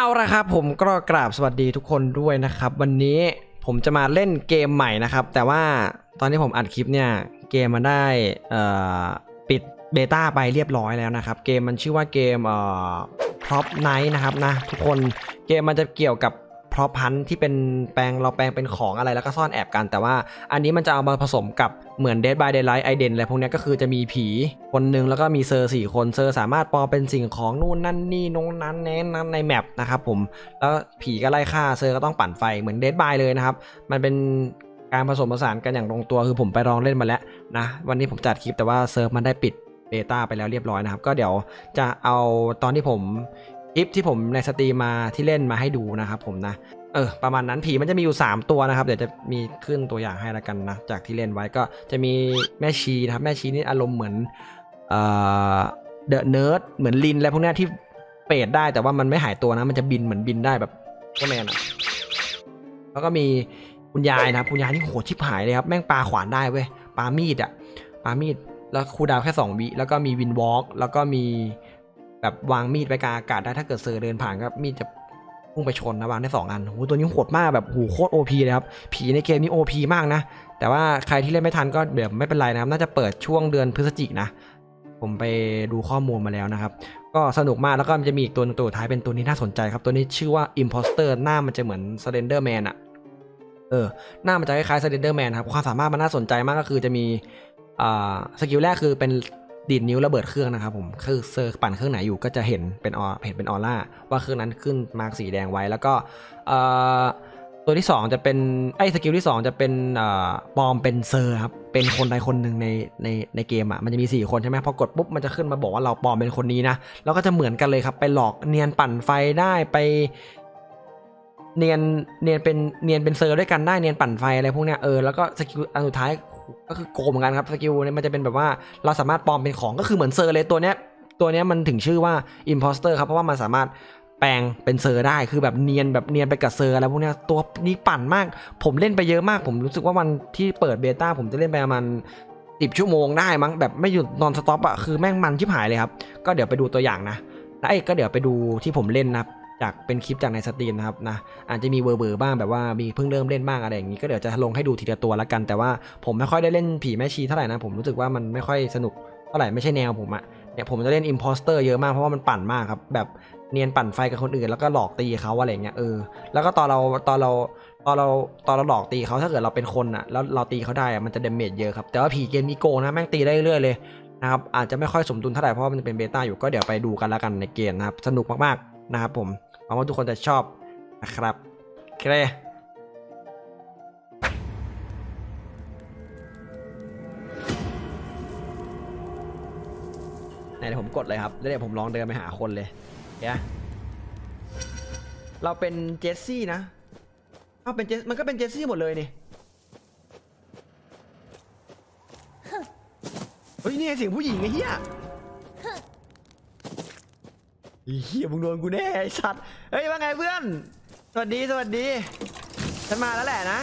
เอาละครับผมก็กราบสวัสดีทุกคนด้วยนะครับ วันนี้ผมจะมาเล่นเกมใหม่นะครับ แต่ว่าตอนที่ผมอัดคลิปเนี่ยเกมมันได้ปิดเบต้าไปเรียบร้อยแล้วนะครับ เกมมันชื่อว่าเกมเอ่อพไนท์นะครับนะทุกคนเกมมันจะเกี่ยวกับ พร็อพันที่เป็นแปลงเราแปลงเป็นของอะไรแล้วก็ซ่อนแอบกัน แต่ว่าอันนี้มันจะเอามาผสมกับเหมือน Dead by Daylight i d e n อะไรพวกนี้ก็คือจะมีผีคนหนึ่งแล้วก็มีเซอร์สี่คนเซอร์สามารถปลอมเป็นสิ่งของนู่นนั่นนี่นงนั้นแน้นนั้นในแมปนะครับผมแล้วผีก็ไล่ฆ่าเซอร์ก็ต้องปั่นไฟเหมือน Dead by เลยนะครับ มันเป็นการผสมผสานกันอย่างลงตัวคือผมไปลองเล่นมาแล้วนะวันนี้ผมจัดคลิปแต่ว่าเซิร์ฟมันได้ปิดเบต้าไปแล้วเรียบร้อยนะครับ ก็เดี๋ยวจะเอาตอนที่ผม คลิปที่ผมในสตรีมมาที่เล่นมาให้ดูนะครับผมนะเออประมาณนั้นผีมันจะมีอยู่ 3 ตัวนะครับ เดี๋ยวจะมีขึ้นตัวอย่างให้ละกันนะ จากที่เล่นไว้ก็จะมีแม่ชีนะครับ แม่ชีนี่อารมณ์เหมือนเอ่อเดอะเนิร์ดเหมือนลินอะไรพวกนี้ที่เปรตได้แต่ว่ามันไม่หายตัวนะ มันจะบินเหมือนบินได้แบบก็แมนอะแล้วก็มีคุณยายนะครับ คุณยายนี่โหดชิบหายเลยครับ แม่งปาขวานได้เว้ยปามีดอะปามีดแล้วครูดาวแค่สองวิแล้วก็มีวินวอล์กแล้วก็มี แบบวางมีดไว้กลางอากาศได้ถ้าเกิดเซอร์เดินผ่านก็มีดจะพุ่งไปชนนะวางได้สองอันโหตัวนี้โหดมากแบบโหโคตรโอพีเลยครับ ผีในเกมนี้โอพีมากนะ แต่ว่าใครที่เล่นไม่ทันก็เดี๋ยวไม่เป็นไรนะครับ น่าจะเปิดช่วงเดือนพฤศจิกนะ ผมไปดูข้อมูลมาแล้วนะครับ ก็สนุกมากแล้วก็มันจะมีอีกตัวหนึงตัวท้ายเป็นตัวนี้น่าสนใจครับ ตัวนี้ชื่อว่า Imposter หน้ามันจะเหมือน Slender Man อะเออหน้ามันจะคล้ายๆ Slender Man ครับความสามารถมันน่าสนใจมากก็คือจะมีอ่าสกิลแรกคือเป็น ดีดนิ้วระเบิดเครื่องนะครับผมคือเซอร์ปั่นเครื่องไหนอยู่ก็จะเห็นเป็นออเห็นเป็นออร่าว่าเครื่องนั้นขึ้นมาร์กสีแดงไว้แล้วก็ตัวที่ 2 จะเป็นไอ้สกิลที่ 2 จะเป็นปลอมเป็นเซอร์ครับเป็นคนใดคนหนึ่งในในในเกมอะมันจะมี 4 คนใช่ไหมพอกดปุ๊บมันจะขึ้นมาบอกว่าเราปลอมเป็นคนนี้นะแล้วก็จะเหมือนกันเลยครับไปหลอกเนียนปั่นไฟได้ไปเนียนเนียนเป็นเนียนเป็นเซอร์ด้วยกันได้เนียนปั่นไฟอะไรพวกเนี้ยเออแล้วก็สกิลอันสุดท้าย ก็คือโกงเหมือนกันครับสกิลเนี่ยมันจะเป็นแบบว่าเราสามารถปลอมเป็นของก็คือเหมือนเซอร์เลยตัวเนี้ยตัวเนี้ยมันถึงชื่อว่า imposter ครับเพราะว่ามันสามารถแปลงเป็นเซอร์ได้คือแบบเนียนแบบเนียนไปกับเซอร์อะไรพวกเนี้ยตัวนี้ปั่นมาก ผมเล่นไปเยอะมาก ผมรู้สึกว่าวันที่เปิดเบต้าผมจะเล่นไปประมาณสิบชั่วโมงได้มั้งแบบไม่หยุดนอนสต็อปอะคือแม่งมันชิบหายเลยครับ ก็เดี๋ยวไปดูตัวอย่างนะแล้วไอ้ก็เดี๋ยวไปดูที่ผมเล่นนะครับ จากเป็นคลิปจากในสตรีมนะครับนะอาจจะมีเวอร์เบอร์บ้างแบบว่ามีเพิ่งเริ่มเล่นบ้างอะไรอย่างนี้ก็เดี๋ยวจะลงให้ดูทีละตัวละกันแต่ว่าผมไม่ค่อยได้เล่นผีแม่ชีเท่าไหร่นะผมรู้สึกว่ามันไม่ค่อยสนุกเท่าไหร่ไม่ใช่แนวผมอะเนี่ยผมจะเล่นอิมพอสเตอร์เยอะมากเพราะว่ามันปั่นมากครับแบบเนียนปั่นไฟกับคนอื่นแล้วก็หลอกตีเขาอะไรอย่างเงี้ยเออแล้วก็ตอนเราตอนเราตอนเราตอนเราหลอกตีเขาถ้าเกิดเราเป็นคนอะแล้วเราตีเขาได้อะมันจะเดเมจเยอะครับแต่ว่าผีเกมนี้โกนะแม่งตีได้เรื่อยเลยนะครับอาจจะไม่ค่อยสมดุลเท่าไหร่เพราะมันเป็นเบต้าอยู่ก็เดี๋ยวไปดูกันแล้วกันในเกมนะครับสนุกมากๆนะครับผม วังว่าทุกคนจะชอบนะครับโอเคไหนเดี๋ยวผมกดเลยครับแล้วเดี๋ยวผมลองเดินไปหาคนเลยเนี่ยเราเป็นเจสซี่นะเอาเป็นเจสมันก็เป็นเจสซี่หมดเลยนี่เฮ้ยนี่เสียงผู้หญิงไอ้เหี้ย เหี้ยมึงโดนกูแน่ไอ้สัตว์เฮ้ยว่าไงเพื่อน สวัสดีสวัสดี ฉันมาแล้วแหละนะ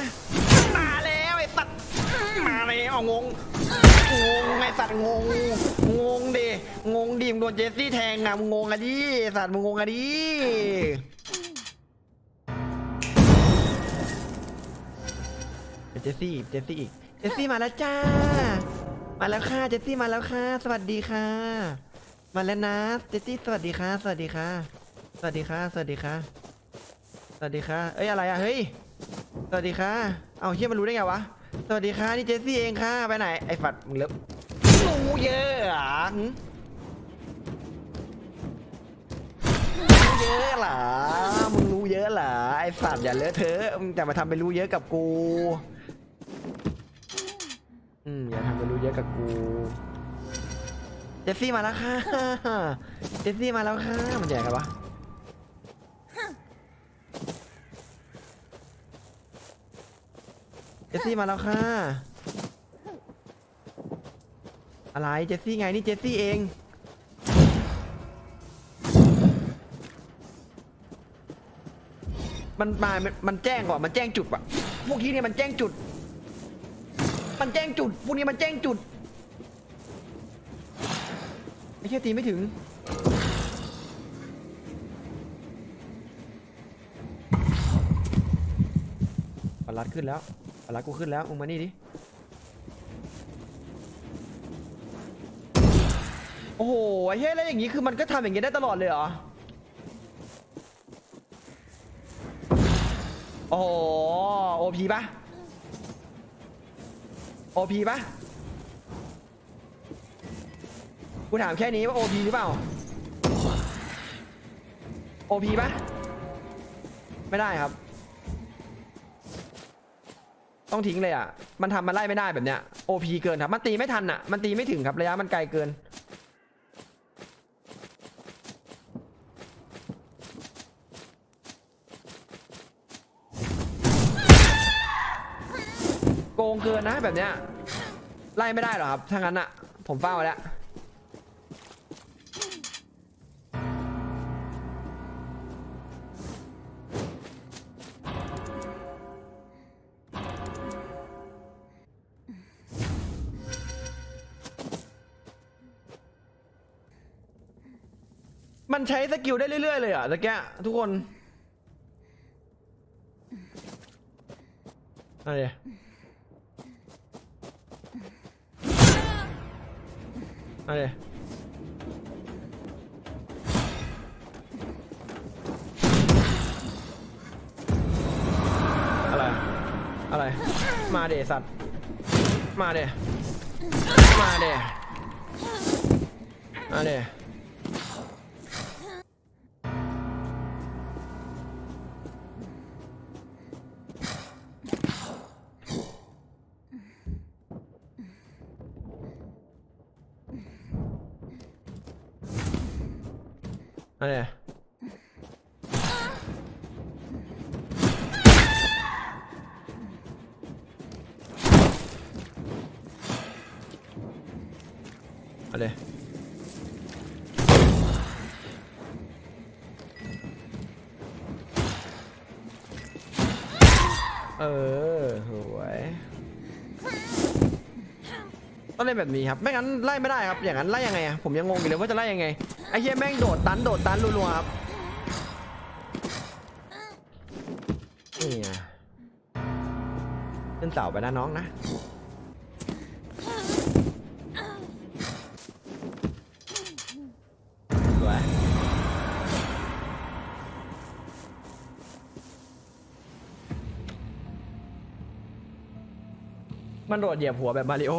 มาแล้วไอ้สัตว์ มาแล้วเองง งงไอ้สัตว์งง งงดิงงดิมึงโดนเจสซี่แทงนะมึงงงอะดิไอ้สัตว์มึงงงอะดิเป็นเจสซี่เจสซี่อีก เจสซี่มาแล้วจ้า มาแล้วค่ะ เจสซี่มาแล้วค่ะ สวัสดีค่ะ มาแล้วนะเจสซี่สวัสดีค่ะ สวัสดีค่ะ สวัสดีค่ะ สวัสดีค่ะ สวัสดีค่ะ เอ้ยอะไรอะเฮ้ย สวัสดีค่ะ เอาเฮียมันรู้ได้ไงวะ สวัสดีค่ะนี่เจสซี่เองค่ะ ไปไหน ไอ้ฝัดมึงเลิฟรู้เยอะหรอรู้เยอะหรอ มึงรู้เยอะหรอ ไอ้ฝัดอย่าเลอะเทอะ มึงจะมาทำเป็นรู้เยอะกับกู อืมอย่าทำเป็นรู้เยอะกับกู จสซี่มาแล้วค่ะเจสซี่มาแล้วค่ะ มันใหญ่กันวะเจสซี่มาแล้วค่ะ อะไรเจสซี่ไงนี่เจสซี่เองมันมา มันแจ้งก่อน มันแจ้งจุดว่ะพวกนี้เนี่ยมันแจ้งจุด มันแจ้งจุด พวกนี้มันแจ้งจุด ไม่เค่ตีไม่ถึง ปลัดขึ้นแล้วปลัดกูขึ้นแล้วมึงมานี่ดิ โอ้โห ไอ้เฮ้ยแล้วอย่างงี้คือมันก็ทำอย่างงี้ได้ตลอดเลยเหรอ โอ้โห OP ปะ OP ปะ กูถามแค่นี้ว่าโอพีหรือเปล่าโอพีปะไม่ได้ครับ ต้องทิ้งเลยอะ มันทำมันไล่ไม่ได้แบบเนี้ยโอพีเกินครับ มันตีไม่ทันอะ มันตีไม่ถึงครับระยะมันไกลเกินโกงเกินนะแบบเนี้ยไล่ไม่ได้หรอครับถ้างั้นอะ ผมเฝ้าแล้ว ใช้สกิลได้เรื่อยๆเลยอะตะแกะทุกคนอะไรมาเลยอะไร อะไร มาเดสัตว์ มาเดมาเดมาเด มาเดมาเลยเออสวยต้องเล่นแบบนี้ครับ ไม่งั้นไล่ไม่ได้ครับ อย่างนั้นไล่ยังไงอะผมยังงงอยู่เลยว่าจะไล่ยังไง ไอ้เหี้ยแม่งโดดตันโดดตันรัวๆครับนี่ไงขึ้นเสาไปนะน้องนะสวยมันโดดเหยียบหัวแบบมาริโอ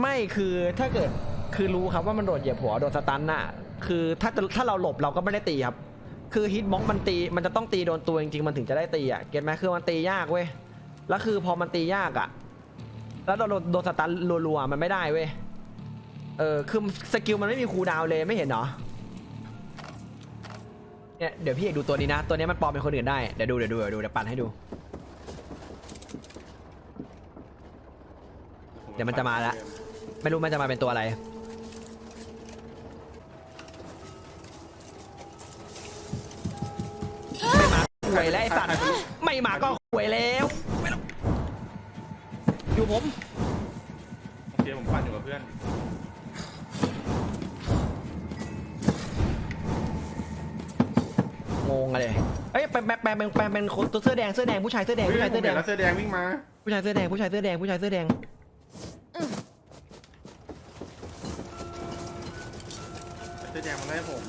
ไม่คือถ้าเกิดคือรู้ครับว่ามันโดดเหยียบหัวโดดสตันน่ะ คือถ้าจะถ้าเราหลบเราก็ไม่ได้ตีครับคือฮิตบ็อกมันตีมันจะต้องตีโดนตัวจริงๆมันถึงจะได้ตีอะเก็ตไหมคือมันตียากเว้ยแล้วคือพอมันตียากอะ แล้วโดนโดนสตันรัวๆมันไม่ได้เว้ยเออคือสกิลมันไม่มีคูลดาวน์เลยไม่เห็นเหรอเนี่ยเดี๋ยวพี่เอกดูตัวนี้นะ ตัวนี้มันปลอมเป็นคนอื่นได้เดี๋ยวดูเดี๋ยวดูเดี๋ยวดูเดี๋ยวปั่นให้ดู เดี๋ยวมันจะมาละไม่รู้มันจะมาเป็นตัวอะไร ไม่มาก็หวยแล้วไม่ต้องอยู่ผม โอเคผมปั่นอยู่กับเพื่อน งงอะไรเอ้ยแปลงแปลงแปลงเป็นแปลงเป็นคนตัวเสื้อแดงเสื้อแดงผู้ชายเสื้อแดงเฮ้ยผู้ชายผมเสื้อแดเห็นงแล้วเสื้อแดงวิ่งมา ผู้ชายเสื้อแดงผู้ชายเสื้อแดงผู้ชายเสื้อแดงเสื้อแดงมันไล่ผม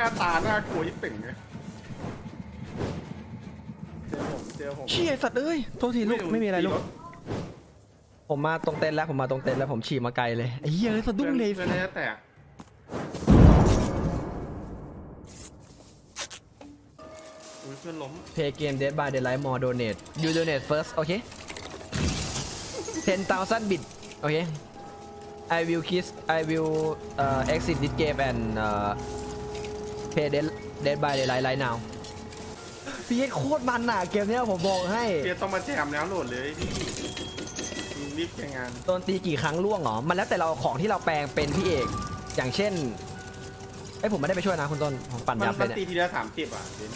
น้าตาหน้ากลัวยิ่งเป่งไงเจอผมเจอผมเชี่ยสัตว์เอ้ยโทษทีลูกไม่มีอะไรลูก ผมมาตรงเต็นท์แล้วผมมาตรงเต็นท์แล้วผมฉี่มาไกลเลยไอ้เหี้ยเอ้ยสะดุ้งเลยเพื่อนน่าจะแตกอุ้ยเพื่อนล้ม Play game Dead by Daylight more donate you donate first okay 10,000 bit okay I will kiss I will uh, exit this game and uh, play Dead Dead by Daylight right now พี่เอ็ดโคตรมันน่ะเกมเนี้ยผมบอกให้เพียต้องมาแจมแล้วโหลดเลยพี่มึงรีบแข่งงานโดนตีกี่ครั้งล่วงเหรอ มันแล้วแต่เราของที่เราแปลงเป็นพี่เอก อย่างเช่นไอ้ยผมไม่ได้ไปช่วยนะคุณต้นผมปั่นมันยับเลมัยนเนี่ยตีทีละสามสิบอะเบน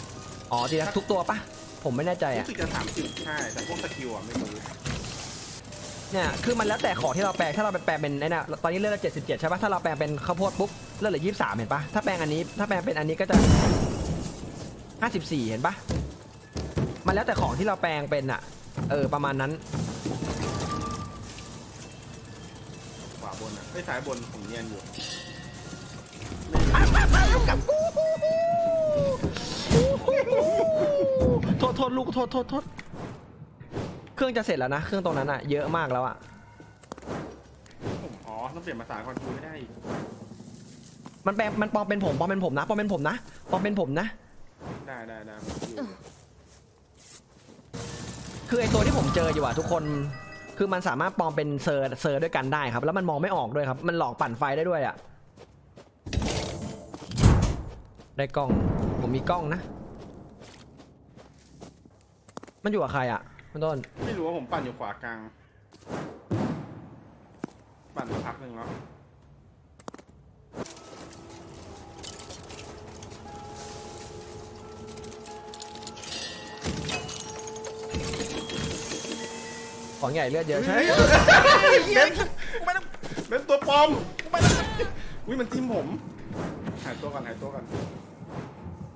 อ๋อทีละทุกตัวปะผมไม่แน่ใจรู้อะสึกจะสามสิบใช่แต่พวกสกิลอะไม่รู้ เนี่ยคือมันแล้วแต่ของที่เราแปลงถ้าเราไปแปลงเป็นไอ้น่ะตอนนี้เลือดเรา77ใช่ปะถ้าเราแปลงเป็นข้าวโพดปุ๊บเลือดเหลือ23เห็นปะถ้าแปลงอันนี้ถ้าแปลงเป็นอันนี้ก็จะ54เห็นปะมันแล้วแต่ของที่เราแปลงเป็นอะเออประมาณนั้นขวาบนอะไอ้ยซ้ายบนผมเนียนอยู่โทษโทษลูกโทษโทษโทษ เครื่องจะเสร็จแล้วนะ เครื่องตรงนั้นอะเยอะมากแล้วอะผมอ๋อต้องเปลี่ยนภาษาคอนทูไม่ได้อีกมันแปลงมันปลอมเป็นผมปลอมเป็นผมนะปลอมเป็นผมนะปลอมเป็นผมนะ ได้ได้ได้ผมอยู่คือไอตัวที่ผมเจออยู่อะทุกคน คือมันสามารถปลอมเป็นเซอร์เซอร์ด้วยกันได้ครับ แล้วมันมองไม่ออกด้วยครับ มันหลอกปั่นไฟได้ด้วยอะได้กล้อง ผมมีกล้องนะ มันอยู่กับใครอะ คุณต้นไม่รู้ว่าผมปั่นอยู่ขวากลาง ปั่นมาพักหนึ่งแล้วของใหญ่เลือดเยอะใช่เบนเบนตัวปลอมอุ้ยมันจิ้มผม หายตัวก่อนหายตัวก่อน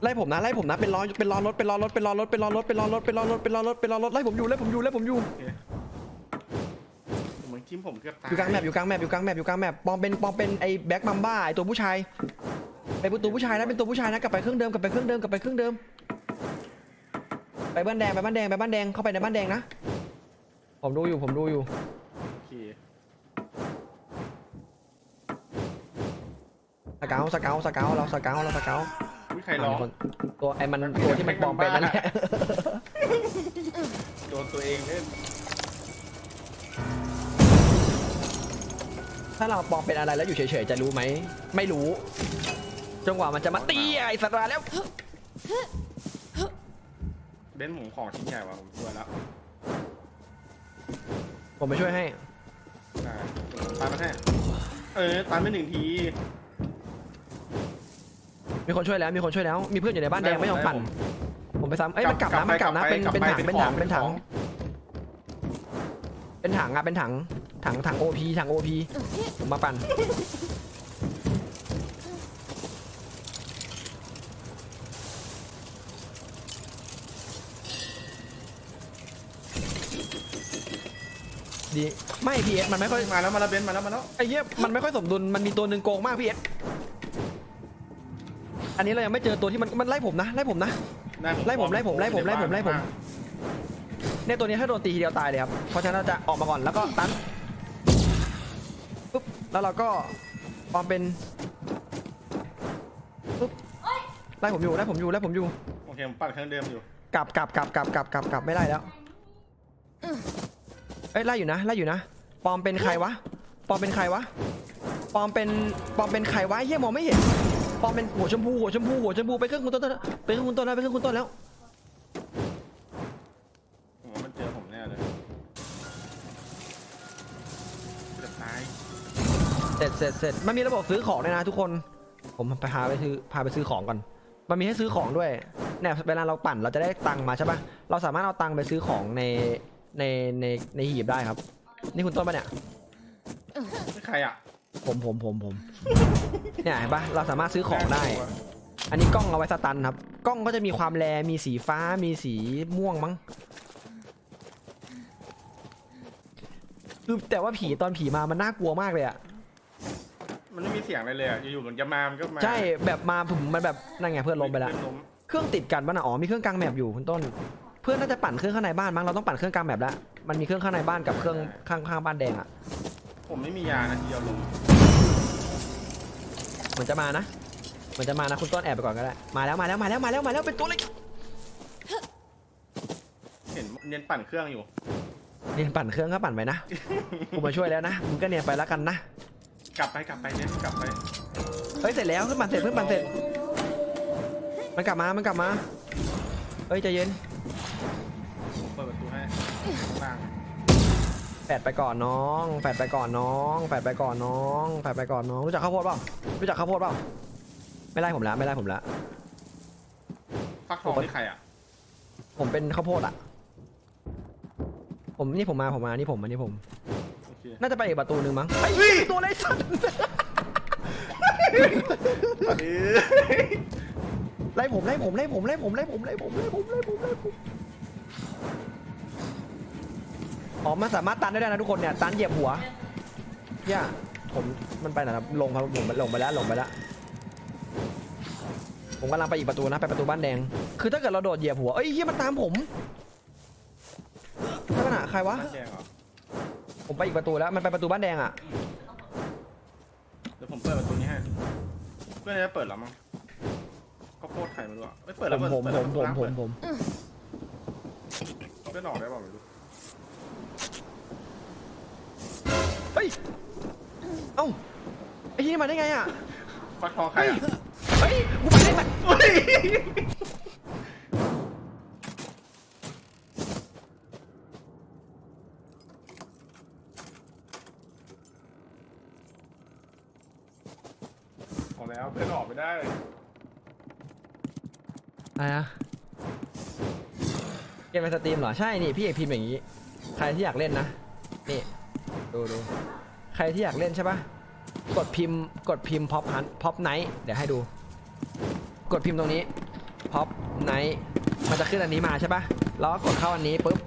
ไล่ผมนะไล่ผมนะเป็นล้อเป็นล้อรถเป็นล้อรถเป็นล้อรถเป็นล้อรถเป็นล้อรถเป็นล้อรถเป็นล้อรถเป็นล้อรถไล่ผมอยู่ไล่ผมอยู่ไล่ผมอยู่โอเคเหมือนจิ้มผมเกือบตายอยู่กลางแมปอยู่กลางแมปอยู่กลางแมปอยู่กลางแมปปอมเป็นปอมเป็นไอ้แบ็คบัมบ้าไอ้ตัวผู้ชายเป็นตัวผู้ชายนะเป็นตัวผู้ชายนะกลับไปเครื่องเดิมกลับไปเครื่องเดิมกลับไปเครื่องเดิมไปบ้านแดงไปบ้านแดงไปบ้านแดงเข้าไปในบ้านแดงนะผมดูอยู่ผมดูอยู่โอเคสเกาสเกาสเกาเราสเกาเราสเกาอุ้ยใค รร้อง ตัวไอ้มันตัวที่มันปลอมเป็นนั่นแหละโดนตัวเองเล่นถ้าเราปลอมเป็นอะไรแล้วอยู่เฉยๆจะรู้ไหม ไม่รู้จนกว่ามันจะมาตีไอ้สัตว์ร้ายแล้วเบนผมของชิ้นใหญ่ว่ะผมช่วยแล้วผมไปช่วยให้ ได้ตายมาแท้เออตายไปหนึ่งที มีคนช่วยแล้วมีคนช่วยแล้ว มีเพื่อนอยู่ในบ้านแดงไม่ยอมปั่น ผมไปซ้ำเอ้ยมันกลับนะมันกลับนะเป็นเป็นถังเป็นถังเป็นถัง เป็นถังอะเป็นถังถังถังโอพีถังโอพีผมมาปั่นดีไม่พีเอสมันไม่ค่อยมาแล้วมาแล้วเบนมาแล้วมาแล้วไอ้เหี้ยมันไม่ค่อยสมดุลมันมีตัวหนึ่งโกงมากพีเอส อันนี้เรายังไม่เจอตัวที่มันมันไล่ผมนะไล่ผมนะได้ไล่ผมไล่ผมไล่ผมไล่ผมไล่ผม เนี่ยตัวนี้ถ้าโดนตีทีเดียวตายเลยครับเพราะฉะนั้นเราจะออกมาก่อนแล้วก็ตันปุ๊บแล้วเราก็ปลอมเป็นปุ๊บไล่ผมอยู่ไล่ผมอยู่ไล่ผมอยู่โอเคผมปั่นเครื่องเดิมอยู่กลับกลับกลับกลับกลับกลับกลับไม่ได้แล้วเอ้ยไล่อยู่นะไล่อยู่นะปลอมเป็นใครวะปลอมเป็นใครวะปลอมเป็นปลอมเป็นใครวะเฮียมองไม่เห็น ปลอมเป็นหัวชมพูหัวชมพูหัวชมพูไปเครื่องคุณต้นแล้วไปเครื่องคุณต้นแล้วไปเครื่องคุณต้นแล้วผมว่ามันเจอผมแน่เลยเกือบตายเสร็จเสร็จเสร็จมันมีระบบซื้อของด้วยนะทุกคน ผมไปพาไปซื้อพาไปซื้อของก่อน มันมีให้ซื้อของด้วยเนี่ยเวลาเราปั่นเราจะได้ตังค์มาใช่ปะเราสามารถเอาตังค์ไปซื้อของในในในในหีบได้ครับ นี่คุณต้นปะเนี่ยนี่ใครอะ ผมผมผมผมเนี่ยเห็นปะเราสามารถซื้อของได้ อันนี้กล้องเอาไว้สตันครับ กล้องก็จะมีความแรมีสีฟ้ามีสีม่วงมั้งคือแต่ว่าผีตอนผีมามันน่ากลัวมากเลยอะมันไม่มีเสียงอะไรเลยอะอยู่ๆมันจะมา มันก็มาใช่แบบมาผมมันแบบนั่นไงเพื่อนล้มไปแล้วเพื่อนล้มเครื่องติดกันป่ะนะอ๋อมีเครื่องกลางแมปอยู่คุณต้น เพื่อนน่าจะปั่นเครื่องข้างในบ้านมั้งเราต้องปั่นเครื่องกลางแมปแล้วมันมีเครื่องข้างในบ้านกับเครื่องข้างข้างบ้านแดงอะ ผมไม่มียานะทีเดียวลงเหมือนจะมานะเหมือนจะมานะคุณต้นแอบไปก่อนก็ได้มาแล้วมาแล้วมาแล้วมาแล้วมาแล้วเป็นตัวเล็กเห็นเนียนปั่นเครื่องอยู่ เนียนปั่นเครื่องก็ปั่นไปนะกูมาช่วยแล้วนะมึงก็เนียนไปแล้วกันนะกลับไปกลับไปเนียนกลับไปเฮ้ยเสร็จแล้วเพิ่งปั่นเสร็จเพิ่งปั่นเสร็จ มันกลับมามันกลับมาเฮ้ยใจเย็น แปดไปก่อนน้องแปดไปก่อนน้องแปดไปก่อนน้องแปดไปก่อนน้องรู้จักข้าวโพดเปล่ารู้จักข้าวโพดเปล่าไม่ไล่ผมละไม่ไล่ผมละฟักทองนี่ใครอะ ผมเป็นข้าวโพดอะ ผมนี่ผมมาผมมานี่ผมอันนี้ผมเคน่าจะไปอีกประตูหนึ่งมั้งไอ้เฮ้ยตัวอะไรสัตว์อันนี้ไล่ผมไล่ผมไล่ผมไล่ผมไล่ผมไล่ผมไล่ผมไล่ผมไล่ผม อ๋อมันสามารถตันได้ด้วยนะทุกคนเนี่ยตันเหยียบหัวเนี่ยผมมันไปไหนครับลงครับผมลงไปแล้วลงไปแล้วผมกำลังไปอีกประตูนะไปประตูบ้านแดง คือถ้าเกิดเราโดดเหยียบหัวเอ้ยเฮียมันตามผมใช่ปัญหาใครวะผมไปอีกประตูแล้วมันไปประตูบ้านแดงอะเดี๋ยวผมเปิดประตูนี้ให้เพื่อนจะเปิดแล้วมั้งก็โคตรไข่มาด้วยไม่เปิดแล้วมเปิดผมผมผมผมผมเพื่อนออกได้เปล่าไม่รู้ เฮ้ย เอ้า ไอ้ที่นี่มาได้ไงอะ ฟักทองใครอะเฮ้ย กูไปได้ไหมเฮ้ยออกแล้วเพื่อนออกไม่ได้อะไรอะเกมในสตรีมเหรอ ใช่ นี่ พี่เอกพิมพ์อย่างนี้ ใครที่อยากเล่นนะ นี่ ดูดูใครที่อยากเล่นใช่ปะกดพิมพ์กดพิมพ์พ็อปฮันพ็อปไนท์เดี๋ยวให้ดู กดพิมพ์ตรงนี้พ็อปไนท์มันจะขึ้นอันนี้มาใช่ปะแล้วก็กดเข้าอันนี้ปุ๊บ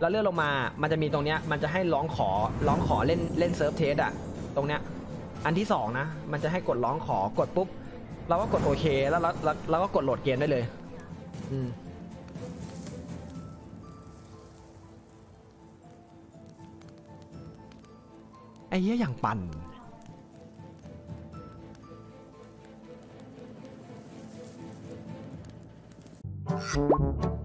แล้วเลื่อนลงมา มันจะมีตรงเนี้ย มันจะให้ร้องขอ ร้องขอเล่นเล่นเซิร์ฟเทสอะตรงเนี้ย อันที่สองนะ มันจะให้กดร้องขอกดปุ๊บ เราก็กดโอเค แล้วเราเราเราก็กดโหลดเกมได้เลย อืม ไอ้เหี้ยอย่างปั่น Thank